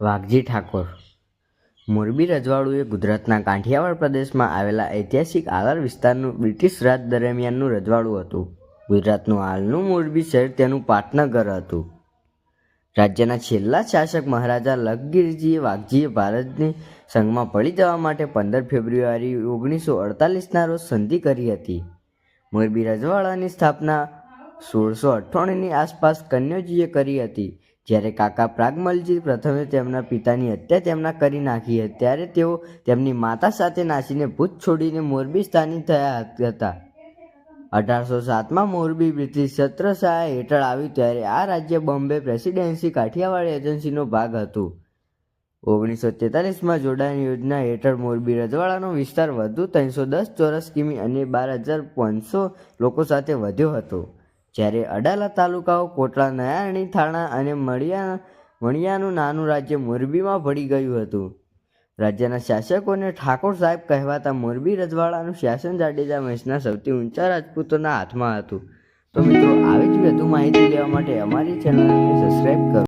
વાઘજી ઠાકોર. મોરબી રજવાડું એ ગુજરાતના કાંઠિયાવાડ પ્રદેશમાં આવેલા ઐતિહાસિક આલર વિસ્તારનું બ્રિટિશ રાજ દરમિયાનનું રજવાડું હતું. ગુજરાતનું હાલનું મોરબી શહેર તેનું પાટનગર હતું. રાજ્યના છેલ્લા શાસક મહારાજા લખગીરજીએ વાઘજીએ ભારતની સંઘમાં પડી જવા માટે પંદર ફેબ્રુઆરી ઓગણીસો અડતાલીસના રોજ સંધિ કરી હતી. મોરબી રજવાડાની સ્થાપના સોળસો અઠ્ઠાણુંની આસપાસ કન્યોજીએ કરી હતી. જ્યારે કાકા પ્રાગમલજી પ્રથમે તેમના પિતાની હત્યા તેમના કરી નાખી હતી, ત્યારે તેઓ તેમની માતા સાથે નાસીને ભૂત છોડીને મોરબી સ્થાનિક થયા હતા અઢારસો સાતમાં મોરબી બ્રિટિશ છત્રછાયા હેઠળ આવ્યું, ત્યારે આ રાજ્ય બોમ્બે પ્રેસિડેન્સી કાઠિયાવાડ એજન્સીનો ભાગ હતું. ઓગણીસો તેતાલીસમાં જોડાણ યોજના હેઠળ મોરબી રજવાડાનો વિસ્તાર વધુ, ત્રણસો દસ ચોરસ કિમી અને બાર હજાર પાંચસો લોકો સાથે વધ્યો હતો. જ્યારે અડાલા તાલુકાઓ કોટડા નયાણી થાણા અને મળિયા, મણિયાનું નાનું રાજ્ય મોરબીમાં ભળી ગયું હતું. રાજ્યના શાસકોને ઠાકોર સાહેબ કહેવાતા મોરબી રજવાડાનું શાસન જાડેજા વંશના સૌથી ઊંચા રાજપૂતોના હાથમાં હતું. તો મિત્રો, આવી જ વધુ માહિતી લેવા માટે અમારી ચેનલને સબસ્ક્રાઈબ કરો.